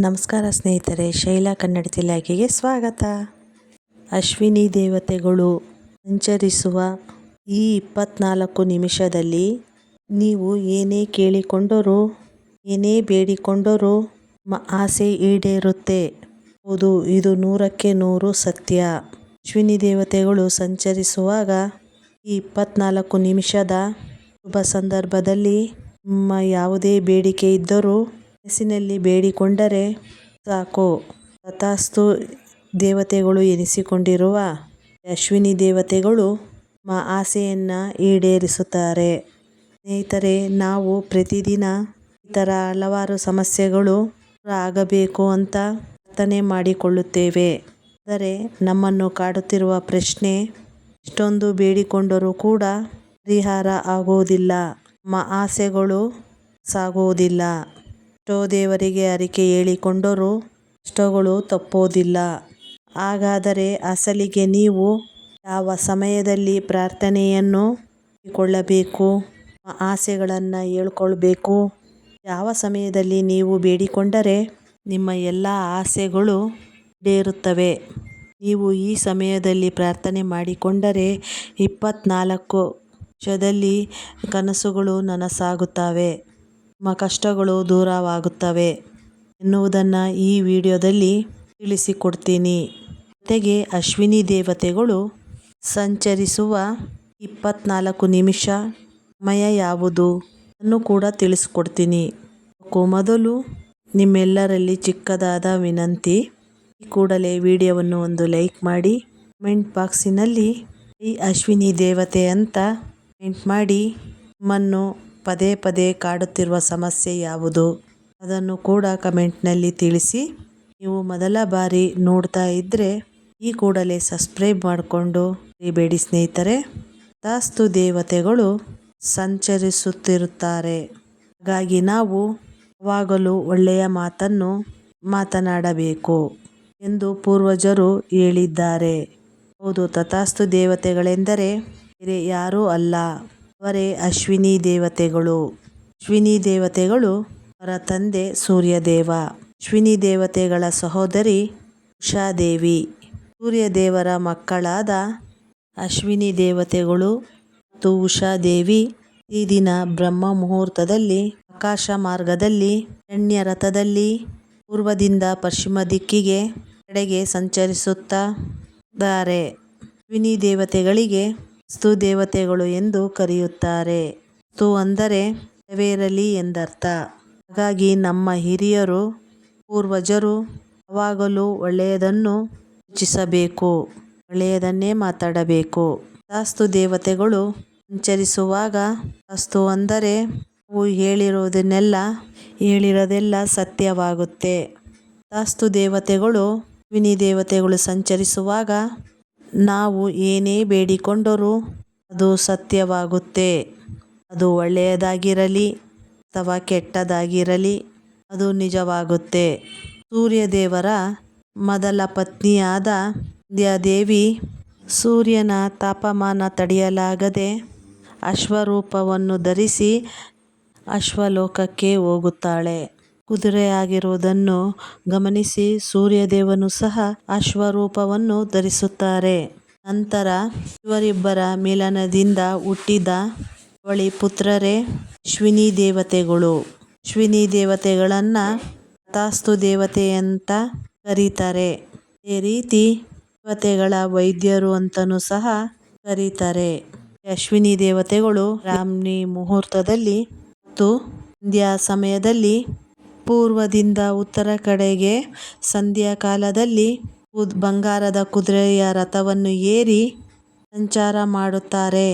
ನಮಸ್ಕಾರ ಸ್ನೇಹಿತರೆ, ಶೈಲಾ ಕನ್ನಡ ಇಲಾಖೆಗೆ ಸ್ವಾಗತ. ಅಶ್ವಿನಿ ದೇವತೆಗಳು ಸಂಚರಿಸುವ ಈ ಇಪ್ಪತ್ನಾಲ್ಕು ನಿಮಿಷದಲ್ಲಿ ನೀವು ಏನೇ ಕೇಳಿಕೊಂಡರೂ, ಏನೇ ಬೇಡಿಕೊಂಡರೂ ಮ ಆಸೆ ಈಡೇರುತ್ತೆ. ಹೌದು, ಇದು ನೂರಕ್ಕೆ ನೂರು ಸತ್ಯ. ಅಶ್ವಿನಿ ದೇವತೆಗಳು ಸಂಚರಿಸುವಾಗ ಈ ಇಪ್ಪತ್ನಾಲ್ಕು ನಿಮಿಷದ ಶುಭ ಸಂದರ್ಭದಲ್ಲಿ ನಿಮ್ಮ ಯಾವುದೇ ಬೇಡಿಕೆ ಇದ್ದರೂ ಮನಸ್ಸಿನಲ್ಲಿ ಬೇಡಿಕೊಂಡರೆ ಸಾಕು. ತಥಾಸ್ತು ದೇವತೆಗಳು ಎನಿಸಿಕೊಂಡಿರುವ ಅಶ್ವಿನಿ ದೇವತೆಗಳು ಮಾ ಆಸೆಯನ್ನು ಈಡೇರಿಸುತ್ತಾರೆ. ಸ್ನೇಹಿತರೆ, ನಾವು ಪ್ರತಿದಿನ ಈ ಥರ ಹಲವಾರು ಸಮಸ್ಯೆಗಳು ಆಗಬೇಕು ಅಂತ ಪ್ರಾರ್ಥನೆ ಮಾಡಿಕೊಳ್ಳುತ್ತೇವೆ. ಆದರೆ ನಮ್ಮನ್ನು ಕಾಡುತ್ತಿರುವ ಪ್ರಶ್ನೆ ಇಷ್ಟೊಂದು ಬೇಡಿಕೊಂಡರೂ ಕೂಡ ಪರಿಹಾರ ಆಗುವುದಿಲ್ಲ. ನಮ್ಮ ಆಸೆಗಳು ಸಾಗುವುದಿಲ್ಲ. ಎಷ್ಟೋ ದೇವರಿಗೆ ಅರಿಕೆ ಹೇಳಿಕೊಂಡರೂ ಕಷ್ಟಗಳು ತಪ್ಪೋದಿಲ್ಲ. ಹಾಗಾದರೆ ಅಸಲಿಗೆ ನೀವು ಯಾವ ಸಮಯದಲ್ಲಿ ಪ್ರಾರ್ಥನೆಯನ್ನು ಕೊಳ್ಳಬೇಕು ಆಸೆಗಳನ್ನು ಹೇಳ್ಕೊಳ್ಬೇಕು? ಯಾವ ಸಮಯದಲ್ಲಿ ನೀವು ಬೇಡಿಕೊಂಡರೆ ನಿಮ್ಮ ಎಲ್ಲ ಆಸೆಗಳು ಈಡೇರುತ್ತವೆ. ನೀವು ಈ ಸಮಯದಲ್ಲಿ ಪ್ರಾರ್ಥನೆ ಮಾಡಿಕೊಂಡರೆ ಇಪ್ಪತ್ನಾಲ್ಕು ವರ್ಷದಲ್ಲಿ ಕನಸುಗಳು ನನಸಾಗುತ್ತವೆ. ನಿಮ್ಮ ಕಷ್ಟಗಳು ದೂರವಾಗುತ್ತವೆ ಎನ್ನುವುದನ್ನು ಈ ವಿಡಿಯೋದಲ್ಲಿ ತಿಳಿಸಿಕೊಡ್ತೀನಿ. ಜೊತೆಗೆ ಅಶ್ವಿನಿ ದೇವತೆಗಳು ಸಂಚರಿಸುವ ಇಪ್ಪತ್ನಾಲ್ಕು ನಿಮಿಷ ಸಮಯ ಯಾವುದು ಅನ್ನು ಕೂಡ ತಿಳಿಸ್ಕೊಡ್ತೀನಿ. ಮೊದಲು ನಿಮ್ಮೆಲ್ಲರಲ್ಲಿ ಚಿಕ್ಕದಾದ ವಿನಂತಿ ಕೂಡಲೇ ವಿಡಿಯೋವನ್ನು ಒಂದು ಲೈಕ್ ಮಾಡಿ, ಕಮೆಂಟ್ ಬಾಕ್ಸಿನಲ್ಲಿ ಈ ಅಶ್ವಿನಿ ದೇವತೆ ಅಂತ ಕಮೆಂಟ್ ಮಾಡಿ, ನಿಮ್ಮನ್ನು ಪದೇ ಪದೇ ಕಾಡುತ್ತಿರುವ ಸಮಸ್ಯೆ ಯಾವುದು? ಅದನ್ನು ಕೂಡ ಕಮೆಂಟ್ನಲ್ಲಿ ತಿಳಿಸಿ. ನೀವು ಮೊದಲ ಬಾರಿ ನೋಡ್ತಾ ಇದ್ದರೆ ಈ ಕೂಡಲೇ ಸಬ್ಸ್ಕ್ರೈಬ್ ಮಾಡಿಕೊಂಡು ಬೇಡಿ ಸ್ನೇಹಿತರೆ. ತಾಸ್ತು ದೇವತೆಗಳು ಸಂಚರಿಸುತ್ತಿರುತ್ತಾರೆ. ಹಾಗಾಗಿ ನಾವು ಯಾವಾಗಲೂ ಒಳ್ಳೆಯ ಮಾತನ್ನು ಮಾತನಾಡಬೇಕು ಎಂದು ಪೂರ್ವಜರು ಹೇಳಿದ್ದಾರೆ. ಹೌದು, ತಥಾಸ್ತು ದೇವತೆಗಳೆಂದರೆ ಬೇರೆ ಯಾರೂ ಅಲ್ಲ. ಅವರೇ ಅಶ್ವಿನಿ ದೇವತೆಗಳು. ಅಶ್ವಿನಿ ದೇವತೆಗಳು ಅವರ ತಂದೆ ಸೂರ್ಯದೇವ. ಅಶ್ವಿನಿ ದೇವತೆಗಳ ಸಹೋದರಿ ಉಷಾದೇವಿ. ಸೂರ್ಯದೇವರ ಮಕ್ಕಳಾದ ಅಶ್ವಿನಿ ದೇವತೆಗಳು ಮತ್ತು ಉಷಾದೇವಿ ಈ ದಿನ ಬ್ರಹ್ಮ ಮುಹೂರ್ತದಲ್ಲಿ, ಆಕಾಶ ಮಾರ್ಗದಲ್ಲಿ ರಥದಲ್ಲಿ, ಪೂರ್ವದಿಂದ ಪಶ್ಚಿಮ ದಿಕ್ಕಿಗೆ, ಕಡೆಗೆ ಸಂಚರಿಸುತ್ತಾರೆ ಅಶ್ವಿನಿ ದೇವತೆಗಳಿಗೆ ಸ್ತು ದೇವತೆಗಳು ಎಂದು ಕರೆಯುತ್ತಾರೆ. ಸ್ತು ಅಂದರೆ ನೆರವೇರಲಿ ಎಂದರ್ಥ. ಹಾಗಾಗಿ ನಮ್ಮ ಹಿರಿಯರು, ಪೂರ್ವಜರು ಯಾವಾಗಲೂ ಒಳ್ಳೆಯದನ್ನು ಸೂಚಿಸಬೇಕು ಒಳ್ಳೆಯದನ್ನೇ ಮಾತಾಡಬೇಕು. ಸ್ತು ದೇವತೆಗಳು ಸಂಚರಿಸುವಾಗ ಸ್ತು ಅಂದರೆ ನಾವು ಹೇಳಿರುವುದನ್ನೆಲ್ಲ ಹೇಳಿರೋದೆಲ್ಲ ಸತ್ಯವಾಗುತ್ತೆ. ಸ್ತು ದೇವತೆಗಳು ವಿನಿ ದೇವತೆಗಳು ಸಂಚರಿಸುವಾಗ ನಾವು ಏನೇ ಬೇಡಿಕೊಂಡರೂ ಅದು ಸತ್ಯವಾಗುತ್ತೆ. ಅದು ಒಳ್ಳೆಯದಾಗಿರಲಿ, ಅಥವಾ ಕೆಟ್ಟದಾಗಿರಲಿ, ಅದು ನಿಜವಾಗುತ್ತೆ. ಸೂರ್ಯದೇವರ ಮೊದಲ ಪತ್ನಿಯಾದ ದೇವಿ ಸೂರ್ಯನ ತಾಪಮಾನ ತಡೆಯಲಾಗದೆ ಅಶ್ವರೂಪವನ್ನು ಧರಿಸಿ ಅಶ್ವಲೋಕಕ್ಕೆ ಹೋಗುತ್ತಾಳೆ. ಕುದುರೆಯಾಗಿರುವುದನ್ನು ಗಮನಿಸಿ ಸೂರ್ಯದೇವನು ಸಹ ಅಶ್ವರೂಪವನ್ನು ಧರಿಸುತ್ತಾರೆ. ನಂತರ ಇವರಿಬ್ಬರ ಮಿಲನದಿಂದ ಹುಟ್ಟಿದ ಅವಳಿ ಪುತ್ರರೇ ಅಶ್ವಿನಿ ದೇವತೆಗಳು. ಅಶ್ವಿನಿ ದೇವತೆಗಳನ್ನು ತಥಾಸ್ತು ದೇವತೆ ಅಂತ ಕರೀತಾರೆ. ಅದೇ ರೀತಿ ದೇವತೆಗಳ ವೈದ್ಯರು ಅಂತನೂ ಸಹ ಕರೀತಾರೆ. ಅಶ್ವಿನಿ ದೇವತೆಗಳು ರಾಮ್ನಿ ಮುಹೂರ್ತದಲ್ಲಿ ಮತ್ತು ಸಂಧ್ಯಾ ಸಮಯದಲ್ಲಿ ಪೂರ್ವದಿಂದ ಉತ್ತರ ಕಡೆಗೆ ಸಂಧ್ಯಾ ಕಾಲದಲ್ಲಿ ಬಂಗಾರದ ಕುದುರೆಯ ರಥವನ್ನು ಏರಿ ಸಂಚಾರ ಮಾಡುತ್ತಾರೆ.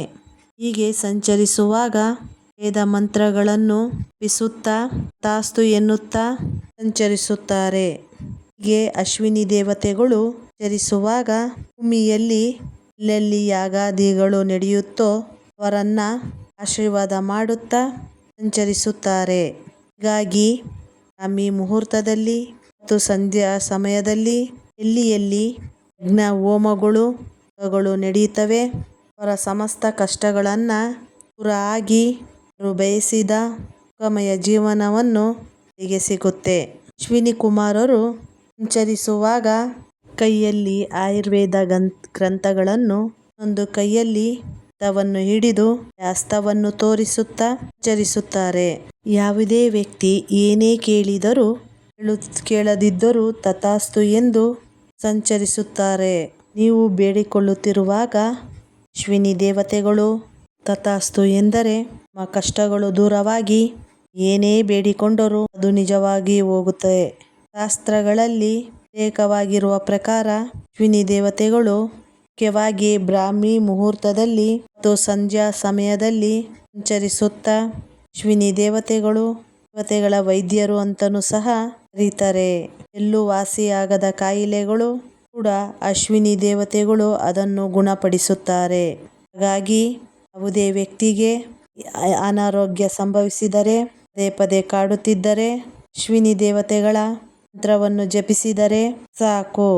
ಹೀಗೆ ಸಂಚರಿಸುವಾಗ ವೇದ ಮಂತ್ರಗಳನ್ನು ಬಿಸುತ್ತಾ ತಾಸ್ತು ಎನ್ನುತ್ತಾ ಸಂಚರಿಸುತ್ತಾರೆ. ಹೀಗೆ ಅಶ್ವಿನಿ ದೇವತೆಗಳು ಚರಿಸುವಾಗ ಭೂಮಿಯಲ್ಲಿ ಎಲ್ಲೆಲ್ಲಿ ಯಾಗಾದಿಗಳು ನಡೆಯುತ್ತೋ ಅವರನ್ನು ಆಶೀರ್ವಾದ ಮಾಡುತ್ತಾ ಸಂಚರಿಸುತ್ತಾರೆ. ಹೀಗಾಗಿ ಬ್ರಾಹ್ಮಿ ಮುಹೂರ್ತದಲ್ಲಿ ಮತ್ತು ಸಂಧ್ಯಾ ಸಮಯದಲ್ಲಿ ಎಲ್ಲಿ ಎಲ್ಲಿ ಯಜ್ಞ ಹೋಮಗಳು ನಡೆಯುತ್ತವೆ, ಅವರ ಸಮಸ್ತ ಕಷ್ಟಗಳನ್ನು ದೂರ ಆಗಿ ಅವರು ಬಯಸಿದ ಸುಖಮಯ ಜೀವನವನ್ನು ಹೀಗೆ ಸಿಗುತ್ತೆ. ಅಶ್ವಿನಿ ಕುಮಾರರು ಸಂಚರಿಸುವಾಗ ಕೈಯಲ್ಲಿ ಆಯುರ್ವೇದ ಗ್ರಂಥಗಳನ್ನು ಒಂದು ಕೈಯಲ್ಲಿ ಹಸ್ತವನ್ನು ಹಿಡಿದು ಹಸ್ತವನ್ನು ತೋರಿಸುತ್ತಾ ಸಂಚರಿಸುತ್ತಾರೆ. ಯಾವುದೇ ವ್ಯಕ್ತಿ ಏನೇ ಕೇಳಿದರೂ ಕೇಳು, ಕೇಳದಿದ್ದರೂ ತಥಾಸ್ತು ಎಂದು ಸಂಚರಿಸುತ್ತಾರೆ. ನೀವು ಬೇಡಿಕೊಳ್ಳುತ್ತಿರುವಾಗ, ಅಶ್ವಿನಿ ದೇವತೆಗಳು, ತಥಾಸ್ತು ಎಂದರೆ ನಿಮ್ಮ ಕಷ್ಟಗಳು ದೂರವಾಗಿ ಏನೇ ಬೇಡಿಕೊಂಡರೂ ಅದು ನಿಜವಾಗಿ ಹೋಗುತ್ತದೆ ಶಾಸ್ತ್ರಗಳಲ್ಲಿ ಉಲ್ಲೇಖವಾಗಿರುವ ಪ್ರಕಾರ, ಅಶ್ವಿನಿ ದೇವತೆಗಳು ಮುಖ್ಯವಾಗಿ ಬ್ರಾಹ್ಮಿ ಮುಹೂರ್ತದಲ್ಲಿ ಮತ್ತು ಸಂಧ್ಯಾ ಸಮಯದಲ್ಲಿ ಸಂಚರಿಸುತ್ತಾ ಅಶ್ವಿನಿ ದೇವತೆಗಳು, ದೇವತೆಗಳ ವೈದ್ಯರು ಅಂತನೂ ಸಹ ಕರೀತಾರೆ. ಎಲ್ಲೂ ವಾಸಿಯಾಗದ ಕಾಯಿಲೆಗಳು ಕೂಡ ಅಶ್ವಿನಿ ದೇವತೆಗಳು ಅದನ್ನು ಗುಣಪಡಿಸುತ್ತಾರೆ. ಹಾಗಾಗಿ ಯಾವುದೇ ವ್ಯಕ್ತಿಗೆ ಅನಾರೋಗ್ಯ ಸಂಭವಿಸಿದರೆ, ಪದೇ ಪದೇ ಕಾಡುತ್ತಿದ್ದರೆ ಅಶ್ವಿನಿ ದೇವತೆಗಳ ಮಂತ್ರವನ್ನು ಜಪಿಸಿದರೆ ಸಾಕು.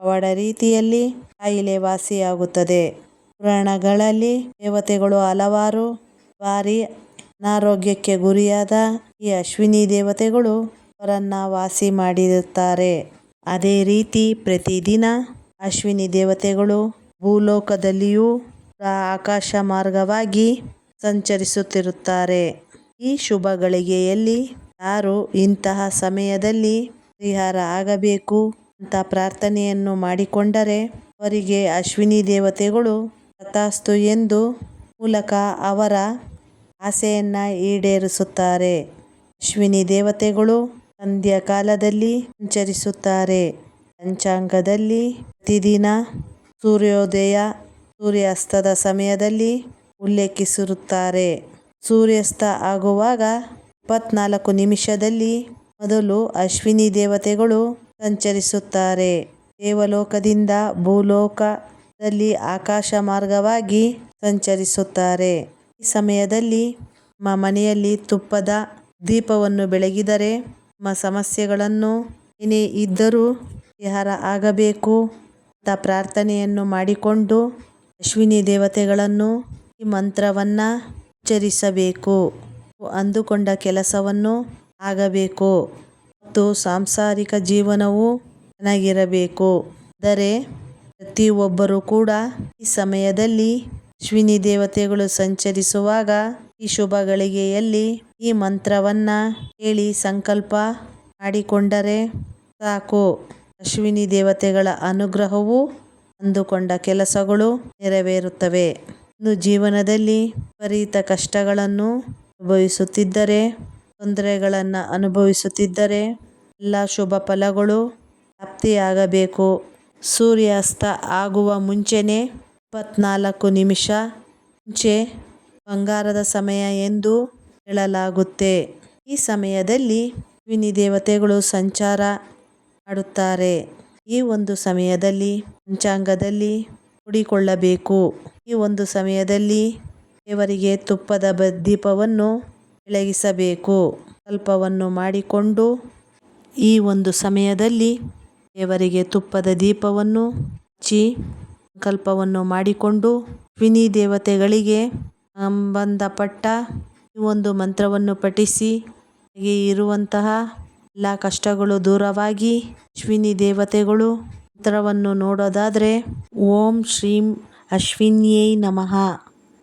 ಅವಡ ರೀತಿಯಲ್ಲಿ ಕಾಯಿಲೆ ವಾಸಿಯಾಗುತ್ತದೆ. ಪುರಾಣಗಳಲ್ಲಿ ದೇವತೆಗಳು ಹಲವಾರು ಬಾರಿ ಅನಾರೋಗ್ಯಕ್ಕೆ ಗುರಿಯಾದ ಈ ಅಶ್ವಿನಿ ದೇವತೆಗಳು ಅವರನ್ನ ವಾಸಿ ಮಾಡಿರುತ್ತಾರೆ. ಅದೇ ರೀತಿ ಪ್ರತಿದಿನ ಅಶ್ವಿನಿ ದೇವತೆಗಳು ಭೂಲೋಕದಲ್ಲಿಯೂ ಆಕಾಶ ಮಾರ್ಗವಾಗಿ ಸಂಚರಿಸುತ್ತಿರುತ್ತಾರೆ. ಈ ಶುಭ ಗಳಿಗೆಯಲ್ಲಿ ಯಾರು ಇಂತಹ ಸಮಯದಲ್ಲಿ ಪರಿಹಾರ ಆಗಬೇಕು ಅಂತ ಪ್ರಾರ್ಥನೆಯನ್ನು ಮಾಡಿಕೊಂಡರೆ ಅವರಿಗೆ ಅಶ್ವಿನಿ ದೇವತೆಗಳು ತಥಾಸ್ತು ಎಂದು ಮೂಲಕ ಅವರ ಆಸೆಯನ್ನು ಈಡೇರಿಸುತ್ತಾರೆ. ಅಶ್ವಿನಿ ದೇವತೆಗಳು ಸಂಧ್ಯ ಕಾಲದಲ್ಲಿ ಸಂಚರಿಸುತ್ತಾರೆ. ಪಂಚಾಂಗದಲ್ಲಿ ಪ್ರತಿದಿನ ಸೂರ್ಯೋದಯ ಸೂರ್ಯಾಸ್ತದ ಸಮಯದಲ್ಲಿ ಉಲ್ಲೇಖಿಸಿರುತ್ತಾರೆ. ಸೂರ್ಯಾಸ್ತ ಆಗುವಾಗ ಇಪ್ಪತ್ನಾಲ್ಕು ನಿಮಿಷದಲ್ಲಿ ಮೊದಲು ಅಶ್ವಿನಿ ದೇವತೆಗಳು ಸಂಚರಿಸುತ್ತಾರೆ. ದೇವಲೋಕದಿಂದ ಭೂಲೋಕದಲ್ಲಿ ಆಕಾಶ ಮಾರ್ಗವಾಗಿ ಸಂಚರಿಸುತ್ತಾರೆ. ಈ ಸಮಯದಲ್ಲಿ ಮ ಮನೆಯಲ್ಲಿ ತುಪ್ಪದ ದೀಪವನ್ನು ಬೆಳಗಿದರೆ ಮ ಸಮಸ್ಯೆಗಳನ್ನು ಏನೇ ಇದ್ದರೂ ಪರಿಹಾರ ಆಗಬೇಕು ಅಂತ ಪ್ರಾರ್ಥನೆಯನ್ನು ಮಾಡಿಕೊಂಡು ಅಶ್ವಿನಿ ದೇವತೆಗಳನ್ನು ಈ ಮಂತ್ರವನ್ನು ಉಚ್ಚರಿಸಬೇಕು. ಅಂದುಕೊಂಡ ಕೆಲಸವನ್ನು ಆಗಬೇಕು. ಮತ್ತು ಸಾಂಸಾರಿಕ ಜೀವನವು ಚೆನ್ನಾಗಿರಬೇಕು. ಆದರೆ ಪ್ರತಿಯೊಬ್ಬರೂ ಕೂಡ ಈ ಸಮಯದಲ್ಲಿ ಅಶ್ವಿನಿ ದೇವತೆಗಳು ಸಂಚರಿಸುವಾಗ ಈ ಶುಭ ಗಳಿಗೆಯಲ್ಲಿ ಈ ಮಂತ್ರವನ್ನ ಹೇಳಿ ಸಂಕಲ್ಪ ಮಾಡಿಕೊಂಡರೆ ಸಾಕು. ಅಶ್ವಿನಿ ದೇವತೆಗಳ ಅನುಗ್ರಹವು ಅಂದುಕೊಂಡ ಕೆಲಸಗಳು ನೆರವೇರುತ್ತವೆ. ಇನ್ನು ಜೀವನದಲ್ಲಿ ವಿಪರೀತ ಕಷ್ಟಗಳನ್ನು ಅನುಭವಿಸುತ್ತಿದ್ದರೆ, ತೊಂದರೆಗಳನ್ನು ಅನುಭವಿಸುತ್ತಿದ್ದರೆ ಎಲ್ಲ ಶುಭ ಫಲಗಳು ಪ್ರಾಪ್ತಿಯಾಗಬೇಕು. ಸೂರ್ಯಾಸ್ತ ಆಗುವ ಮುಂಚೆನೇ ಇಪ್ಪತ್ನಾಲ್ಕು ನಿಮಿಷ ಮುಂಚೆ ಬಂಗಾರದ ಸಮಯ ಎಂದು ಹೇಳಲಾಗುತ್ತೆ. ಈ ಸಮಯದಲ್ಲಿ ವಿನಿ ದೇವತೆಗಳು ಸಂಚಾರ ಮಾಡುತ್ತಾರೆ. ಈ ಒಂದು ಸಮಯದಲ್ಲಿ ಪಂಚಾಂಗದಲ್ಲಿ ನೋಡಿಕೊಳ್ಳಬೇಕು ಈ ಒಂದು ಸಮಯದಲ್ಲಿ ದೇವರಿಗೆ ತುಪ್ಪದ ದೀಪವನ್ನು ಬೆಳಗಿಸಬೇಕು. ಸ್ವಲ್ಪವನ್ನು ಮಾಡಿಕೊಂಡು ಈ ಒಂದು ಸಮಯದಲ್ಲಿ ದೇವರಿಗೆ ತುಪ್ಪದ ದೀಪವನ್ನು ಹಚ್ಚಿ ಸಂಕಲ್ಪವನ್ನು ಮಾಡಿಕೊಂಡು ವಿನಿ ದೇವತೆಗಳಿಗೆ ಸಂಬಂಧಪಟ್ಟ ಒಂದು ಮಂತ್ರವನ್ನು ಪಠಿಸಿ ಇರುವಂತಹ ಎಲ್ಲ ಕಷ್ಟಗಳು ದೂರವಾಗಿ ಅಶ್ವಿನಿ ದೇವತೆಗಳು ಮಂತ್ರವನ್ನು ನೋಡೋದಾದರೆ, ಓಂ ಶ್ರೀಂ ಅಶ್ವಿನ್ಯೈ ನಮಃ.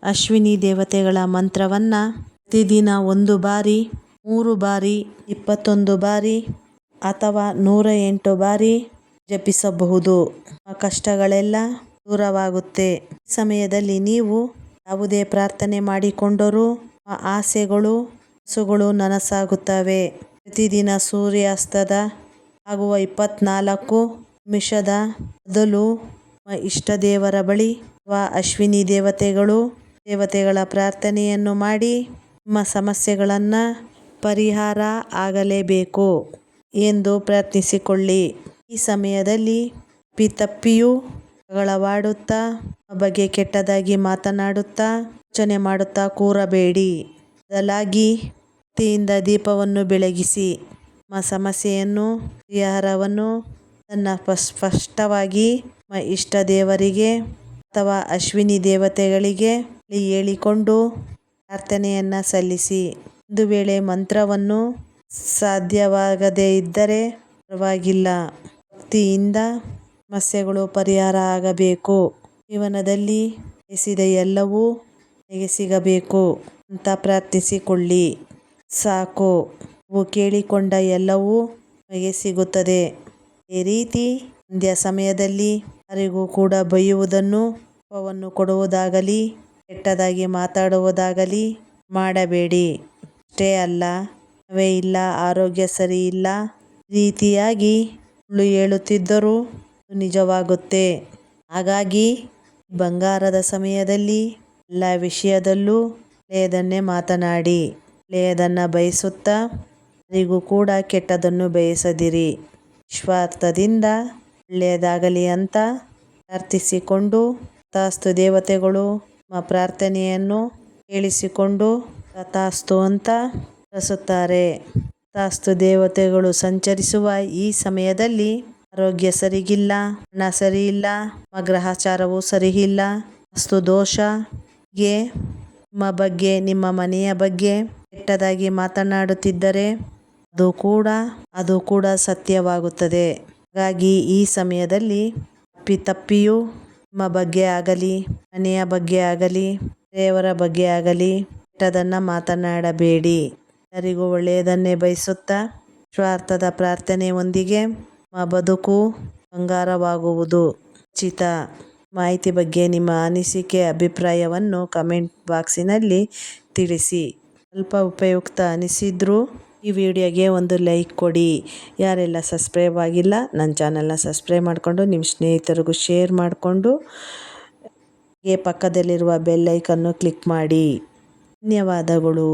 ಅಶ್ವಿನಿ ದೇವತೆಗಳ ಮಂತ್ರವನ್ನು ಪ್ರತಿದಿನ ಒಂದು ಬಾರಿ, ಮೂರು ಬಾರಿ, ಇಪ್ಪತ್ತೊಂದು ಬಾರಿ ಅಥವಾ ನೂರ ಎಂಟು ಬಾರಿ ಜಪಿಸಬಹುದು. ಕಷ್ಟಗಳೆಲ್ಲ ದೂರವಾಗುತ್ತೆ. ಈ ಸಮಯದಲ್ಲಿ ನೀವು ಯಾವುದೇ ಪ್ರಾರ್ಥನೆ ಮಾಡಿಕೊಂಡರೂ ಆಸೆಗಳು ಕನಸುಗಳು ನನಸಾಗುತ್ತವೆ. ಪ್ರತಿದಿನ ಸೂರ್ಯಾಸ್ತದ ಆಗುವ ಇಪ್ಪತ್ನಾಲ್ಕು ನಿಮಿಷದ ಮೊದಲು ಇಷ್ಟ ದೇವರ ಬಳಿ ಅಥವಾ ಅಶ್ವಿನಿ ದೇವತೆಗಳು ದೇವತೆಗಳ ಪ್ರಾರ್ಥನೆಯನ್ನು ಮಾಡಿ ನಿಮ್ಮ ಸಮಸ್ಯೆಗಳನ್ನು ಪರಿಹಾರ ಆಗಲೇಬೇಕು ಎಂದು ಪ್ರಾರ್ಥಿಸಿಕೊಳ್ಳಿ. ಈ ಸಮಯದಲ್ಲಿ ತಪ್ಪಿಯೂ ಜಗಳವಾಡುತ್ತಾ ಬಗ್ಗೆ ಕೆಟ್ಟದಾಗಿ ಮಾತನಾಡುತ್ತಾ, ಯೋಚನೆ ಮಾಡುತ್ತಾ ಕೂರಬೇಡಿ. ಬದಲಾಗಿ ಭಕ್ತಿಯಿಂದ ದೀಪವನ್ನು ಬೆಳಗಿಸಿ ನಿಮ್ಮ ಸಮಸ್ಯೆಯನ್ನು, ಪರಿಹಾರವನ್ನು ನನ್ನ ಸ್ಪಷ್ಟವಾಗಿ ಇಷ್ಟ ದೇವರಿಗೆ ಅಥವಾ ಅಶ್ವಿನಿ ದೇವತೆಗಳಿಗೆ ಹೇಳಿಕೊಂಡು ಪ್ರಾರ್ಥನೆಯನ್ನು ಸಲ್ಲಿಸಿ. ಒಂದು ವೇಳೆ ಮಂತ್ರವನ್ನು ಸಾಧ್ಯವಾಗದೇ ಇದ್ದರೆ ಪರವಾಗಿಲ್ಲ. ಭಕ್ತಿಯಿಂದ ಸಮಸ್ಯೆಗಳು ಪರಿಹಾರ ಆಗಬೇಕು. ಜೀವನದಲ್ಲಿ ಬಯಸಿದ ಎಲ್ಲವೂ ನನಗೆ ಸಿಗಬೇಕು ಅಂತ ಪ್ರಾರ್ಥಿಸಿಕೊಳ್ಳಿ. ಸಾಕು. ನೀವು ಕೇಳಿಕೊಂಡ ಎಲ್ಲವೂ ನಿಮಗೆ ಸಿಗುತ್ತದೆ. ಅದೇ ರೀತಿ ಸಂಧ್ಯಾ ಸಮಯದಲ್ಲಿ ಯಾರಿಗೂ ಕೂಡ ಬೈಯುವುದನ್ನು, ಕೋಪವನ್ನು ಕೊಡುವುದಾಗಲಿ, ಕೆಟ್ಟದಾಗಿ ಮಾತಾಡುವುದಾಗಲಿ ಮಾಡಬೇಡಿ. ಅಷ್ಟೇ ಅಲ್ಲ ಅವೇ ಇಲ್ಲ, ಆರೋಗ್ಯ ಸರಿ ಇಲ್ಲ ಈ ರೀತಿಯಾಗಿ ಹೇಳುತ್ತಿದ್ದರೂ ನಿಜವಾಗುತ್ತೆ. ಹಾಗಾಗಿ ಬಂಗಾರದ ಸಮಯದಲ್ಲಿ ಎಲ್ಲ ವಿಷಯದಲ್ಲೂ ಒಳ್ಳೆಯದನ್ನೇ ಮಾತನಾಡಿ ಒಳ್ಳೆಯದನ್ನು ಬಯಸುತ್ತಾ ಯಾರಿಗೂ ಕೂಡ ಕೆಟ್ಟದನ್ನು ಬಯಸದಿರಿ. ವಿಶ್ವಾರ್ಥದಿಂದ ಒಳ್ಳೆಯದಾಗಲಿ ಅಂತ ಪ್ರಾರ್ಥಿಸಿಕೊಂಡು ತಾಸ್ತು ದೇವತೆಗಳು ನಮ್ಮ ಪ್ರಾರ್ಥನೆಯನ್ನು ಕೇಳಿಸಿಕೊಂಡು ತಾಸ್ತು ಅಂತ ಬಳಸುತ್ತಾರೆ ತಾಸ್ತು ದೇವತೆಗಳು ಸಂಚರಿಸುವ ಈ ಸಮಯದಲ್ಲಿ ಆರೋಗ್ಯ ಸರಿಗಿಲ್ಲ, ಹಣ ಸರಿ ಇಲ್ಲ ನಿಮ್ಮ ಗ್ರಹಚಾರವು ಸರಿ ಇಲ್ಲ ದೋಷ ದೋಷಗೆ ನಿಮ್ಮ ಬಗ್ಗೆ, ನಿಮ್ಮ ಮನೆಯ ಬಗ್ಗೆ ಕೆಟ್ಟದಾಗಿ ಮಾತನಾಡುತ್ತಿದ್ದರೆ ಅದು ಕೂಡ ಅದು ಕೂಡ ಸತ್ಯವಾಗುತ್ತದೆ. ಹಾಗಾಗಿ ಈ ಸಮಯದಲ್ಲಿ ಅಪ್ಪಿತಪ್ಪಿಯೂ ನಿಮ್ಮ ಬಗ್ಗೆ ಆಗಲಿ, ಮನೆಯ ಬಗ್ಗೆ ಆಗಲಿ, ದೇವರ ಬಗ್ಗೆ ಆಗಲಿ ಕೆಟ್ಟದನ್ನು ಮಾತನಾಡಬೇಡಿ. ಎಲ್ಲರಿಗೂ ಒಳ್ಳೆಯದನ್ನೇ ಬಯಸುತ್ತಾ ಸ್ವಾರ್ಥದ ಪ್ರಾರ್ಥನೆಯೊಂದಿಗೆ ನಿಮ್ಮ ಬದುಕು ಬಂಗಾರವಾಗುವುದು. ಖಚಿತ ಮಾಹಿತಿ ಬಗ್ಗೆ ನಿಮ್ಮ ಅನಿಸಿಕೆ, ಅಭಿಪ್ರಾಯವನ್ನು ಕಮೆಂಟ್ ಬಾಕ್ಸಿನಲ್ಲಿ ತಿಳಿಸಿ. ಸ್ವಲ್ಪ ಉಪಯುಕ್ತ ಅನಿಸಿದ್ರೂ ಈ ವಿಡಿಯೋಗೆ ಒಂದು ಲೈಕ್ ಕೊಡಿ. ಯಾರೆಲ್ಲ ಸಬ್ಸ್ಕ್ರೈಬ್ ಆಗಿಲ್ಲ, ನನ್ನ ಚಾನಲ್ನ ಸಬ್ಸ್ಕ್ರೈಬ್ ಮಾಡಿಕೊಂಡು, ನಿಮ್ಮ ಸ್ನೇಹಿತರಿಗೂ ಶೇರ್ ಮಾಡಿಕೊಂಡು ಪಕ್ಕದಲ್ಲಿರುವ ಬೆಲ್ಲೈಕನ್ನು ಕ್ಲಿಕ್ ಮಾಡಿ. ಧನ್ಯವಾದಗಳು.